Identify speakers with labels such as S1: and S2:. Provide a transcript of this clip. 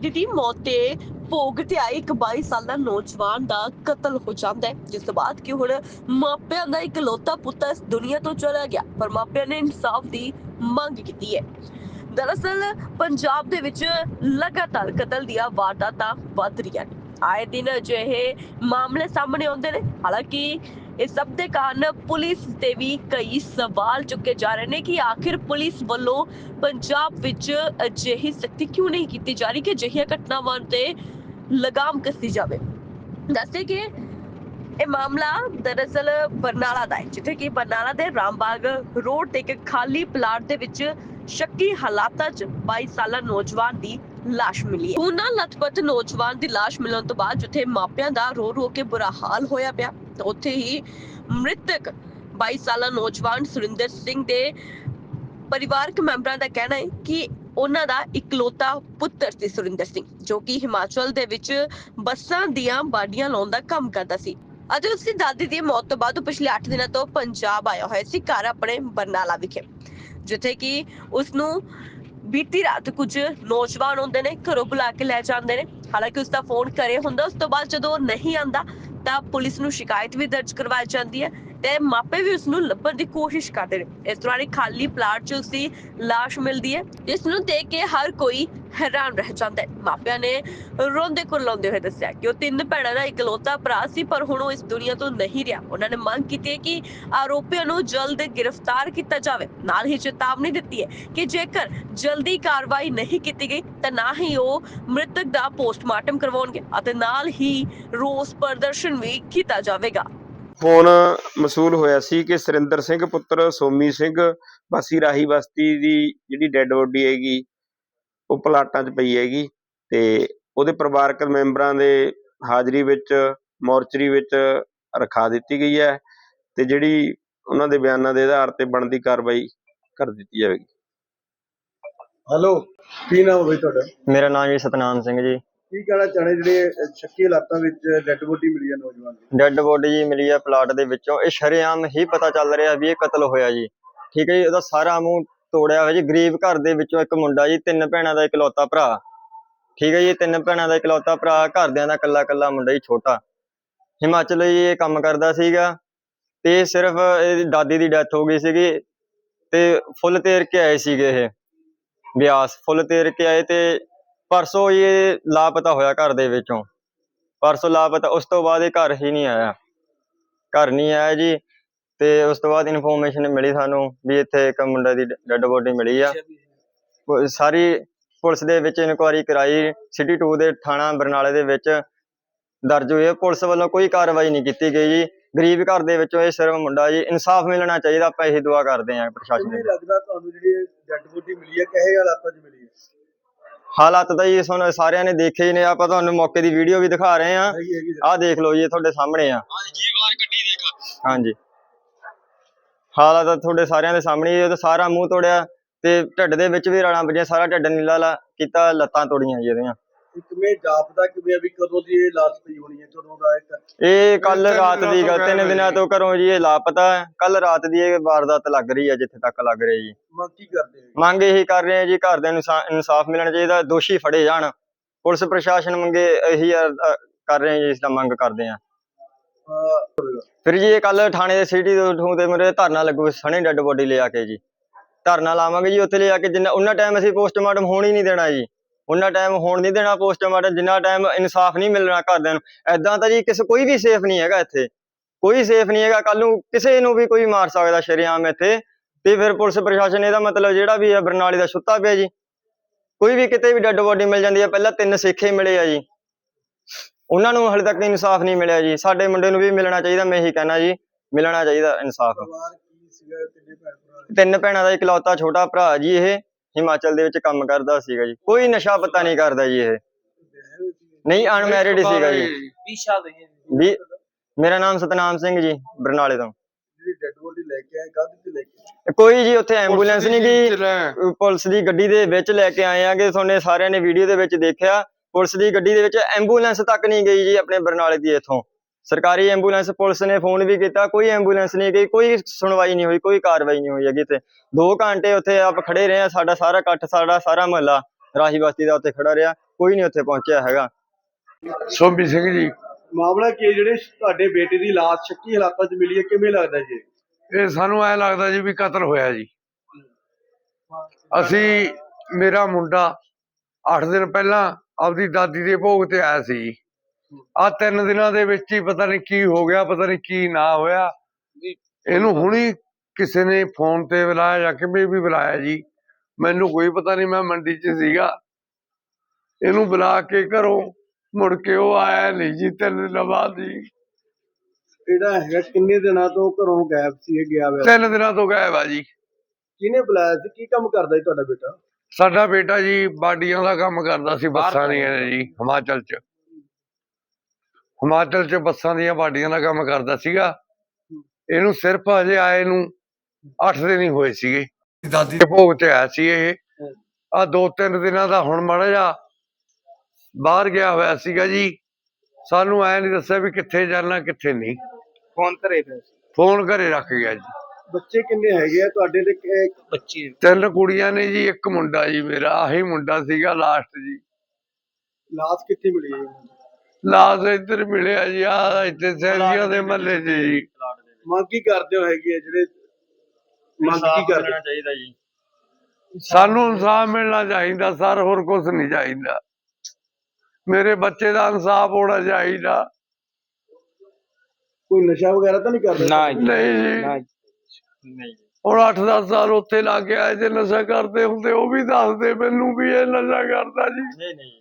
S1: ਦਾਦੀ ਦੀ ਮੌਤ ਤੇ ਭੋਗ ਤੇ ਆਏ ਇੱਕ 22 ਸਾਲਾ ਨੌਜਵਾਨ ਦਾ ਕਤਲ ਹੋ ਜਾਂਦਾ ਹੈ, ਜਿਸ ਤੋਂ ਬਾਅਦ ਕਿ ਹੁਣ ਮਾਪਿਆਂ ਦਾ ਇਕਲੌਤਾ ਪੁੱਤਰ ਇਸ ਦੁਨੀਆ ਤੋਂ ਚਲਾ ਗਿਆ, ਪਰ ਮਾਪਿਆਂ ਨੇ ਇਨਸਾਫ ਦੀ ਮੰਗ ਕੀਤੀ ਹੈ। ਦਰਅਸਲ ਪੰਜਾਬ ਦੇ ਵਿੱਚ ਲਗਾਤਾਰ ਕਤਲ ਦੀਆਂ ਵਾਰਦਾਤਾਂ ਵੱਧ ਰਹੀਆਂ ਨੇ। ਆਏ ਦਿਨ ਅਜਿਹੇ ਮਾਮਲੇ ਸਾਹਮਣੇ ਆਉਂਦੇ ਨੇ। ਹਾਲਾਂਕਿ ਇਸ ਸਭ ਦੇ ਕਾਰਨ ਪੁਲਿਸ ਤੇ ਵੀ ਕਈ ਸਵਾਲ ਚੁੱਕੇ ਜਾ ਰਹੇ ਨੇ ਕਿ ਆਖਿਰ ਪੁਲਿਸ ਵੱਲੋਂ ਪੰਜਾਬ ਵਿੱਚ ਅਜਿਹੀ ਸਖਤੀ ਕਿਉਂ ਨਹੀਂ ਕੀਤੀ ਜਾ ਰਹੀ ਕਿ ਅਜਿਹੀਆਂ ਘਟਨਾਵਾਂ ਤੇ ਲਗਾਮ ਕੱਸੀ ਜਾਵੇ? ਦੱਸੇ ਕਿ ਇਹ ਮਾਮਲਾ ਦਰਅਸਲ ਬਰਨਾਲਾ ਦਾ ਹੈ, ਜਿੱਥੇ ਕਿ ਬਰਨਾਲਾ ਦੇ ਰਾਮਬਾਗ ਰੋਡ ਤੇ ਇੱਕ ਖਾਲੀ ਪਲਾਟ ਦੇ ਵਿੱਚ ਸ਼ੱਕੀ ਹਾਲਾਤਾਂ 'ਚ 22 ਸਾਲਾ ਨੌਜਵਾਨ ਦੀ ਲਾਸ਼ ਮਿਲੀ ਹੈ। ਉਹਨਾਂ ਲਥਪਥ ਨੌਜਵਾਨ ਦੀ ਲਾਸ਼ ਮਿਲਣ ਤੋਂ ਬਾਅਦ ਜਿੱਥੇ ਮਾਪਿਆਂ ਦਾ ਰੋ ਰੋ ਕੇ ਬੁਰਾ ਹਾਲ ਹੋਇਆ ਪਿਆ। ਉੱਥੇ ਹੀ ਮ੍ਰਿਤਕ 22 ਸਾਲਾ ਨੌਜਵਾਨ ਸੁਰਿੰਦਰ ਸਿੰਘ ਦੇ ਪਰਿਵਾਰਕ ਮੈਂਬਰਾਂ ਦਾ ਕਹਿਣਾ ਹੈ ਕਿ ਉਹਨਾਂ ਦਾ ਇਕਲੌਤਾ ਪੁੱਤਰ ਸੀ ਸੁਰਿੰਦਰ ਸਿੰਘ, ਜੋ ਕਿ ਹਿਮਾਚਲ ਦੇ ਵਿੱਚ ਬੱਸਾਂ ਦੀਆਂ ਬਾਡੀਆਂ ਲਾਉਣ ਦਾ ਕੰਮ ਕਰਦਾ ਸੀ। ਅਤੇ ਉਸ ਦੀ ਦਾਦੀ ਦੀ ਮੌਤ ਤੋਂ ਬਾਅਦ ਪਿਛਲੇ 8 ਦਿਨਾਂ ਤੋਂ ਪੰਜਾਬ ਆਇਆ ਹੋਇਆ ਸੀ, ਘਰ ਆਪਣੇ ਬਰਨਾਲਾ ਵਿਖੇ। ਜਿੱਥੇ ਕਿ ਉਸ ਨੂੰ ਬੀਤੀ ਰਾਤ ਕੁਝ ਨੌਜਵਾਨ ਹੁੰਦੇ ਨੇ, ਘਰੋਂ ਬੁਲਾ ਕੇ ਲੈ ਜਾਂਦੇ ਨੇ। ਹਾਲਾਂਕਿ ਉਸ ਦਾ ਫੋਨ ਘਰੇ ਹੁੰਦਾ, ਉਸ ਤੋਂ ਬਾਅਦ ਜਦੋਂ ਉਹ ਨਹੀਂ ਆਂਦਾ ਤਾਂ ਪੁਲਿਸ ਨੂੰ ਸ਼ਿਕਾਇਤ ਵੀ ਦਰਜ ਕਰਵਾਈ ਜਾਂਦੀ ਹੈ। ਤੇ ਮਾਪੇ ਵੀ ਉਸ ਨੂੰ ਲੱਭਣ ਦੀ ਕੋਸ਼ਿਸ਼ ਕਰਦੇ ਨੇ। ਇਸ ਦੌਰਾਨ ਇੱਕ ਖਾਲੀ ਪਲਾਟ 'ਚ ਉਸ ਦੀ ਮਿਲਦੀ ਹੈ, ਜਿਸ ਨੂੰ ਦੇਖ ਕੇ ਹਰ ਕੋਈ ਹੈਰਾਨ ਰਹਿ ਜਾਂਦਾ ਹੈ। ਮਾਪਿਆਂ ਨੇ ਰੋਂਦੇ ਕੁਰਲਾਉਂਦੇ ਹੋਏ ਦੱਸਿਆ ਕਿ ਉਹ ਤਿੰਨ ਭੈਣਾਂ ਦਾ ਇਕਲੌਤਾ ਭਰਾ ਸੀ, ਪਰ ਹੁਣ ਉਹ ਇਸ ਦੁਨੀਆ ਤੋਂ ਨਹੀਂ ਰਿਹਾ। ਉਹਨਾਂ ਨੇ ਮੰਗ ਕੀਤੀ ਹੈ ਕਿ ਆਰੋਪੀਆਂ ਨੂੰ ਜਲਦ ਗ੍ਰਿਫਤਾਰ ਕੀਤਾ ਜਾਵੇ। ਨਾਲ ਹੀ ਚੇਤਾਵਨੀ ਦਿੱਤੀ ਹੈ ਕਿ ਜੇਕਰ ਜਲਦੀ ਕਾਰਵਾਈ ਨਹੀਂ ਕੀਤੀ ਗਈ, ਤਾਂ ਨਾ ਹੀ ਉਹ ਮ੍ਰਿਤਕ ਦਾ ਪੋਸਟਮਾਰਟਮ ਕਰਵਾਉਣਗੇ ਅਤੇ ਨਾਲ ਹੀ ਰੋਸ ਪ੍ਰਦਰਸ਼ਨ ਵੀ ਕੀਤਾ ਜਾਵੇਗਾ।
S2: ਫੋਨ ਮਸੂਲ ਹੋਇਆ ਸੀ ਕਿ ਸੁਰਿੰਦਰ ਸਿੰਘ ਪੁੱਤਰ ਸੋਮੀ ਸਿੰਘ ਵਾਸੀ ਰਾਹੀ ਬਸਤੀ ਦੀ ਜਿਹੜੀ ਡੈੱਡ ਬੋਡੀ ਹੈਗੀ ਉਹ ਪਲਾਟਾਂ 'ਚ ਪਈ ਹੈਗੀ ਤੇ ਉਹਦੇ ਪਰਿਵਾਰਕ ਮੈਂਬਰਾਂ ਦੇ ਹਾਜ਼ਰੀ ਵਿੱਚ ਮੋਰਚਰੀ ਵਿੱਚ ਰਖਾ ਦਿੱਤੀ ਗਈ ਹੈ ਤੇ ਜਿਹੜੀ ਉਹਨਾਂ ਦੇ ਬਿਆਨਾਂ ਦੇ ਆਧਾਰ ਤੇ ਬਣਦੀ ਕਾਰਵਾਈ ਕਰ ਦਿੱਤੀ ਜਾਵੇਗੀ।
S3: ਹੈਲੋ ਕੀ ਨਾਮ ਹੈ ਤੁਹਾਡਾ?
S4: ਮੇਰਾ ਨਾਮ ਜੀ ਸਤਨਾਮ ਸਿੰਘ ਜੀ।
S3: ਕੀ ਕਹਿਣਾ ਚਾਹਣੇ ਜਿਹੜੇ ਸ਼ੱਕੀ ਹਾਲਾਤਾਂ ਵਿੱਚ ਡੈੱਡ ਬੋਡੀ ਮਿਲੀ ਹੈ ਨੌਜਵਾਨ ਦੀ?
S4: ਡੈੱਡ ਬੋਡੀ ਜੀ ਮਿਲੀ ਹੈ ਪਲਾਟ ਦੇ ਵਿੱਚੋਂ। ਇਹ ਸ਼ਰੇਆਮ ਹੀ ਪਤਾ ਚੱਲ ਰਿਹਾ ਵੀ ਇਹ ਕਤਲ ਹੋਇਆ ਜੀ। ਠੀਕ ਹੈ ਜੀ ਉਹਦਾ ਸਾਰਾ ਮੂੰਹ ਤੋੜਿਆ ਹੋਇਆ ਜੀ। ਗਰੀਬ ਘਰ ਦੇ ਵਿੱਚੋਂ ਇੱਕ ਮੁੰਡਾ ਜੀ, ਤਿੰਨ ਭੈਣਾਂ ਦਾ ਇਕਲੌਤਾ ਭਰਾ। ਠੀਕ ਹੈ ਜੀ, ਤਿੰਨ ਭੈਣਾਂ ਦਾ ਇਕਲੌਤਾ ਭਰਾ, ਘਰਦਿਆਂ ਦਾ ਇਕੱਲਾ ਇਕੱਲਾ ਮੁੰਡਾ ਜੀ, ਛੋਟਾ। ਹਿਮਾਚਲ ਜੀ ਇਹ ਕੰਮ ਕਰਦਾ ਸੀਗਾ ਤੇ ਸਿਰਫ ਇਹਦੀ ਦਾਦੀ ਦੀ ਡੈਥ ਹੋ ਗਈ ਸੀਗੀ ਤੇ ਫੁੱਲ ਤੇਰ ਕੇ ਆਏ ਸੀਗੇ ਇਹ। ਬਿਆਸ, ਫੁੱਲ ਤੇਰ ਕੇ ਆਏ ਤੇ ਪਰਸੋਂ ਇਹ ਲਾਪਤਾ ਹੋਇਆ ਘਰ ਦੇ ਵਿੱਚੋਂ। ਪਰਸੋਂ ਲਾਪਤਾ ਉਸ ਤੋਂ ਬਾਅਦ ਇਹ ਘਰ ਹੀ ਨਹੀਂ ਆਇਆ। ਘਰ ਨਹੀਂ ਆਇਆ ਜੀ ਤੇ ਉਸ ਤੋਂ ਬਾਅਦ ਇਨਫੋਰਮੇਸ਼ਨ ਮਿਲੀ ਸਾਨੂੰ ਵੀ ਇੱਥੇ ਇੱਕ ਮੁੰਡੇ ਦੀ ਡੈੱਡ ਬੋਡੀ ਮਿਲੀ ਆ। ਸਾਰੀ ਪੁਲਿਸ ਦੇ ਵਿੱਚ ਇਨਕੁਆਇਰੀ ਕਰਾਈ ਸਿਟੀ 2 ਦੇ ਥਾਣਾ ਬਰਨਾਲੇ ਦੇ ਵਿੱਚ ਦਰਜ ਹੋਈ ਹੈ ਪੁਲਿਸ ਵੱਲੋਂ ਕੋਈ ਕਾਰਵਾਈ ਨਹੀਂ ਕੀਤੀ ਗਈ ਜੀ। ਗਰੀਬ ਘਰ ਦੇ ਵਿੱਚੋਂ ਇਹ ਸਿਰਫ ਮੁੰਡਾ ਜੀ। ਇਨਸਾਫ ਮਿਲਣਾ ਚਾਹੀਦਾ ਆਪਾਂ ਇਹੀ ਦੁਆ ਕਰਦੇ ਹਾਂ ਪ੍ਰਸ਼ਾਸਨ ਨੂੰ।
S3: ਲੱਗਦਾ ਤੁਹਾਨੂੰ ਜਿਹੜੀ ਡੈਡ ਬੋਡੀ ਮਿਲੀ ਹੈ? ਕਿਹੇ ਹਾਲਾਤਾਂ 'ਚ ਮਿਲੀ?
S4: ਹਾਲਾਤ ਤਾਂ ਜੀ ਤੁਹਾਨੂੰ ਸਾਰਿਆਂ ਨੇ ਦੇਖੇ ਹੀ ਨੇ ਆਪਾਂ ਤੁਹਾਨੂੰ ਮੌਕੇ ਦੀ ਵੀਡੀਓ ਵੀ ਦਿਖਾ ਰਹੇ
S3: ਹੈਗੀ
S4: ਆਹ ਦੇਖ ਲਓ ਜੀ ਇਹ ਤੁਹਾਡੇ ਸਾਹਮਣੇ ਆ। ਹਾਂਜੀ। ਹਾਲਾਤ ਤਾਂ ਤੁਹਾਡੇ ਸਾਰਿਆਂ ਦੇ ਸਾਹਮਣੇ ਆ, ਉਹਦਾ ਸਾਰਾ ਮੂੰਹ ਤੋੜਿਆ ਤੇ ਢਿੱਡ ਦੇ ਵਿੱਚ ਵੀ ਰਾਣਾ ਵੱਜੀਆਂ ਸਾਰਾ ਢਿੱਡ ਨੀਲਾ ਲਾ ਕੀਤਾ ਲੱਤਾਂ ਤੋੜੀਆਂ ਜੀ ਇਹਦੀਆਂ।
S3: ਕਿਵੇਂ ਜਾਪਦਾ ਕਿਵੇਂ ਆ ਵੀ ਕਦੋਂ ਦੀ ਇਹ ਲਾਸ਼ ਪਈ ਹੋਣੀ ਹੈ ਕਦੋਂ ਦਾ ਇਹ
S4: ਇਹ ਕੱਲ ਰਾਤ ਦੀ ਗੱਲ ਤਿੰਨ ਦਿਨਾਂ ਤੋਂ ਘਰੋਂ ਜੀ ਇਹ ਲਾਪਤਾ ਹੈ। ਕੱਲ ਰਾਤ ਦੀ ਇਹ ਵਾਰਦਾਤ ਲੱਗ ਰਹੀ ਹੈ ਜਿੱਥੇ ਤੱਕ ਲੱਗ ਰਹੀ ਜੀ।
S3: ਮੰਗ ਕੀ ਕਰਦੇ ਹੋ
S4: ਮੰਗ ਇਹੀ ਕਰ ਰਹੇ ਆ ਜੀ ਘਰਦਿਆਂ ਨੂੰ ਇਨਸਾ- ਇਨਸਾਫ ਮਿਲਣਾ ਚਾਹੀਦਾ ਦੋਸ਼ੀ ਫੜੇ ਜਾਣ। ਪੁਲਿਸ ਪ੍ਰਸ਼ਾਸਨ ਮੰਗੇ ਇਹੀ ਅਰ- ਅ, ਕਰ ਰਹੇ ਆ ਜੀ ਇਸ ਦਾ ਮੰਗ ਕਰਦੇ ਆ
S3: ਅਹ,
S4: ਫਿਰ ਜੀ ਇਹ ਕੱਲ ਥਾਣੇ ਦੇ ਸਿਟੀ ਤੋਂ ਤੇ ਮੇਰੇ ਧਰਨਾ ਲੱਗੂ ਸਣੇ ਡੈੱਡ ਬੋਡੀ ਲੈ ਆ ਕੇ ਜੀ। ਧਰਨਾ ਲਾਵਾਂਗੇ ਜੀ ਉੱਥੇ ਲੈ ਆ ਕੇ ਜਿੰਨਾ ਉਹਨਾਂ ਟਾਈਮ ਅਸੀਂ ਪੋਸਟਮਾਰਟਮ ਹੋਣ ਹੀ ਨਹੀਂ ਦੇਣਾ ਜੀ। ਉਹਨਾਂ ਟਾਈਮ ਹੋਣ ਨਹੀਂ ਦੇਣਾ ਪੋਸਟਮਾਰਟਮ ਜਿੰਨਾ ਟਾਈਮ ਇਨਸਾਫ ਨਹੀਂ ਮਿਲਣਾ ਘਰਦਿਆਂ ਨੂੰ। ਐਦਾਂ ਤਾਂ ਜੀ ਕਿਸੇ ਕੋਈ ਵੀ ਸੇਫ ਨਹੀਂ ਹੈਗਾ ਇੱਥੇ। ਕੋਈ ਸੇਫ ਨਹੀਂ ਹੈਗਾ ਕੱਲ ਨੂੰ ਕਿਸੇ ਨੂੰ ਵੀ ਕੋਈ ਮਾਰ ਸਕਦਾ ਸ਼ਰੇਆਮ ਇੱਥੇ। ਤੇ ਫਿਰ ਪੁਲਿਸ ਪ੍ਰਸ਼ਾਸਨ ਇਹਦਾ ਮਤਲਬ ਜਿਹੜਾ ਵੀ ਹੈ ਬਰਨਾਲੇ ਦਾ ਸੁੱਤਾ ਪਿਆ ਜੀ। ਕੋਈ ਵੀ ਕਿਤੇ ਵੀ ਡੈੱਡ ਬੋਡੀ ਮਿਲ ਜਾਂਦੀ ਹੈ ਪਹਿਲਾਂ ਤਿੰਨ ਸਿੱਖੇ ਮਿਲੇ ਆ ਜੀ। ਉਹਨਾਂ ਨੂੰ ਹਲੇ ਤੱਕ ਇਨਸਾਫ ਨਹੀਂ ਮਿਲਿਆ ਜੀ। ਸਾਡੇ ਮੁੰਡੇ ਨੂੰ ਵੀ ਮਿਲਣਾ ਚਾਹੀਦਾ ਮੈਂ ਇਹੀ ਕਹਿਣਾ ਜੀ। ਮਿਲਣਾ ਚਾਹੀਦਾ ਇਨਸਾਫ? ਤਿੰਨ ਭੈਣਾਂ ਦਾ ਇਕਲੌਤਾ ਛੋਟਾ ਭਰਾ ਜੀ ਇਹ। ਹਿਮਾਚਲ ਦੇ ਵਿੱਚ ਕੰਮ ਕਰਦਾ ਸੀਗਾ ਜੀ। ਕੋਈ ਨਸ਼ਾ ਪਤਾ ਨਹੀਂ ਕਰਦਾ ਜੀ ਇਹ। ਨਹੀਂ ਅਨਮੈਰਿਡ ਸੀਗਾ ਜੀ। ਵੀ ਮੇਰਾ ਨਾਮ ਸਤਨਾਮ ਸਿੰਘ ਜੀ ਬਰਨਾਲੇ ਤੋਂ।
S3: ਡੈਡ ਬੋਡੀ ਲੈ ਕੇ ਆਏ ਕਾਹਦੇ ਤੇ ਲੈ ਕੇ ਆਏ?
S4: ਕੋਈ ਜੀ ਉੱਥੇ ਐਂਬੂਲੈਂਸ ਨਹੀਂ ਗਈ। ਪੁਲਿਸ ਦੀ ਗੱਡੀ ਦੇ ਵਿੱਚ ਲੈ ਕੇ ਆਏ ਆਂਗੇ ਤੁਹਾਨੇ ਸਾਰਿਆਂ ਨੇ ਵੀਡੀਓ ਦੇ ਵਿੱਚ ਦੇਖਿਆ। ਪੁਲਿਸ ਦੀ ਗੱਡੀ ਦੇ ਵਿੱਚ ਐਂਬੂਲੈਂਸ ਤੱਕ ਨਹੀਂ ਗਈ ਜੀ ਆਪਣੇ ਬਰਨਾਲੇ ਦੀ ਇੱਥੋਂ। ਸਰਕਾਰੀ ਐਂਬੂਲੈਂਸ ਪੁਲਿਸ ਨੇ ਫੋਨ ਵੀ ਕੀਤਾ ਕੋਈ ਐਂਬੂਲੈਂਸ ਨਹੀਂ ਗਈ ਕੋਈ ਸੁਣਵਾਈ ਨਹੀਂ ਹੋਈ ਕੋਈ ਕਾਰਵਾਈ ਨਹੀਂ ਹੋਈ ਹੈਗੀ ਤੇ 2 ਘੰਟੇ ਉੱਥੇ ਆਪ ਖੜੇ ਰਹੇ ਆ ਸਾਡਾ ਸਾਰਾ ਇਕੱਠ ਸਾਡਾ ਸਾਰਾ ਮਹੱਲਾ ਰਾਹੀ ਬਸਤੀ ਦਾ ਉੱਥੇ ਖੜਾ ਰਿਹਾ ਕੋਈ ਨਹੀਂ ਉੱਥੇ ਪਹੁੰਚਿਆ ਹੈਗਾ।
S5: ਸੋਮੀ ਸਿੰਘ ਜੀ।
S3: ਮਾਮਲਾ ਕੀ ਹੈ? ਜਿਹੜੇ ਤੁਹਾਡੇ ਬੇਟੇ ਦੀ ਲਾਸ਼ ਸ਼ੱਕੀ ਹਾਲਾਤਾਂ 'ਚ ਮਿਲੀ ਹੈ ਕਿਵੇਂ ਲੱਗਦਾ ਜੀ?
S5: ਇਹ ਸਾਨੂੰ ਐ ਲੱਗਦਾ ਜੀ ਵੀ ਕਤਲ ਹੋਇਆ ਜੀ। ਅਸੀਂ ਮੇਰਾ ਮੁੰਡਾ 8 ਦਿਨ ਪਹਿਲਾਂ ਆਪਦੀ ਦਾਦੀ ਦੇ ਭੋਗ ਤੇ ਆਇਆ ਸੀ ਆ ਤਿੰਨ ਦਿਨਾਂ ਦੇ ਵਿੱਚ ਹੀ ਪਤਾ ਨਹੀਂ ਕੀ ਹੋ ਗਿਆ ਪਤਾ ਨਹੀਂ ਕੀ ਨਾ ਹੋਇਆ। ਇਹਨੂੰ ਹੁਣੀ ਕਿਸੇ ਨੇ ਫੋਨ ਤੇ ਬੁਲਾਇਆ ਜਾਂ ਕਿਵੇਂ ਵੀ ਬੁਲਾਇਆ ਜੀ ਮੈਨੂੰ ਕੋਈ ਪਤਾ ਨਹੀਂ ਮੈਂ ਮੰਡੀ 'ਚ ਸੀਗਾ। ਇਹਨੂੰ ਬੁਲਾ ਕੇ ਘਰੋਂ ਮੁੜ ਕੇ ਉਹ ਆਇਆ ਨਹੀਂ ਜੀ ਤਿੰਨ ਦਿਨਾਂ ਬਾਅਦ ਹੀ
S3: ਜਿਹੜਾ ਹੈਗਾ ਕਿੰਨੇ ਦਿਨਾਂ ਤੋਂ ਘਰੋਂ ਗਾਇਬ ਸੀ ਇਹ ਗਿਆ ਹੋਇਆ?
S5: ਤਿੰਨ ਦਿਨਾਂ ਤੋਂ ਗਾਇਬ ਆ ਜੀ।
S3: ਕਿਹਨੇ ਬੁਲਾਇਆ ਸੀ? ਕੀ ਕੰਮ ਕਰਦਾ ਜੀ ਤੁਹਾਡਾ ਬੇਟਾ?
S5: ਸਾਡਾ ਬੇਟਾ ਜੀ ਬਾਡੀਆਂ ਦਾ ਕੰਮ ਕਰਦਾ ਸੀ ਬੱਸਾਂ ਦੀਆਂ ਜੀ ਹਿਮਾਚਲ 'ਚ। ਹਿਮਾਚਲ 'ਚ ਬੱਸਾਂ ਦੀਆਂ ਬਾਡੀਆਂ ਦਾ ਕੰਮ ਕਰਦਾ ਸੀਗਾ। ਇਹਨੂੰ ਸਿਰਫ ਅਜੇ ਆਏ ਨੂੰ 8 ਦਿਨ ਹੀ ਹੋਏ ਸੀਗੇ। ਦਾਦੀ ਦੇ ਭੋਗ ਤੇ ਆਇਆ ਸੀ ਇਹ। ਆ ਦੋ ਤਿੰਨ ਦਿਨਾਂ ਦਾ ਹੁਣ ਮਾੜਾ ਜਿਹਾ ਬਾਹਰ ਗਿਆ ਹੋਇਆ ਸੀਗਾ ਜੀ। ਸਾਨੂੰ ਐ ਨਹੀਂ ਦੱਸਿਆ ਵੀ ਕਿੱਥੇ ਜਾਣਾ ਕਿੱਥੇ ਨਹੀਂ।
S3: ਫੋਨ ਕਰੇ ਤੇ
S5: ਫੋਨ ਘਰੇ ਰੱਖ ਗਿਆ ਜੀ।
S3: ਬੱਚੇ ਕਿੰਨੇ ਹੈਗੇ ਆ? ਤੁਹਾਡੇ ਦੇ ਬੱਚੇ
S5: ਤਿੰਨ ਕੁੜੀਆਂ ਨੇ ਜੀ ਇੱਕ ਮੁੰਡਾ ਜੀ ਮੇਰਾ। ਆਹੀ ਮੁੰਡਾ ਸੀਗਾ ਲਾਸਟ ਜੀ।
S3: ਲਾਸ਼ ਕਿੱਥੇ ਮਿਲੀ ਹੈ?
S5: ਲਾਸ਼ ਇੱਧਰ ਮਿਲਿਆ ਜੀ ਆ ਇੱਥੇ ਸੈਲੀਆਂ ਦੇ ਮਹੱਲੇ 'ਚ ਜੀ।
S3: ਮੰਗ ਕੀ ਕਰਦੇ ਹੋ ਹੈਗੀ ਹੈ ਜਿਹੜੇ ਮੰਗ ਕੀ ਕਰਦੇ?
S4: ਮਿਲਣਾ ਚਾਹੀਦਾ ਜੀ।
S5: ਸਾਨੂੰ ਇਨਸਾਫ ਮਿਲਣਾ ਚਾਹੀਦਾ ਸਰ ਹੋਰ ਕੁਝ ਨਹੀਂ ਚਾਹੀਦਾ। ਮੇਰੇ ਬੱਚੇ ਦਾ ਇਨਸਾਫ ਹੋਣਾ ਚਾਹੀਦਾ।
S3: ਕੋਈ ਨਸ਼ਾ ਵਗੈਰਾ ਤਾਂ ਨਹੀਂ ਕਰਦੇ?
S5: ਨਹੀਂ ਜੀ।
S4: ਨਹੀਂ ਜੀ।
S5: ਹੁਣ 8-10 ਸਾਲ ਉੱਥੇ ਲੱਗ ਗਿਆ ਜੇ ਨਸ਼ਾ ਕਰਦੇ ਹੁੰਦੇ ਉਹ ਵੀ ਦੱਸਦੇ ਮੈਨੂੰ ਵੀ ਇਹ ਨਸ਼ਾ ਕਰਦਾ ਜੀ।
S4: ਨਹੀਂ ਨਹੀਂ।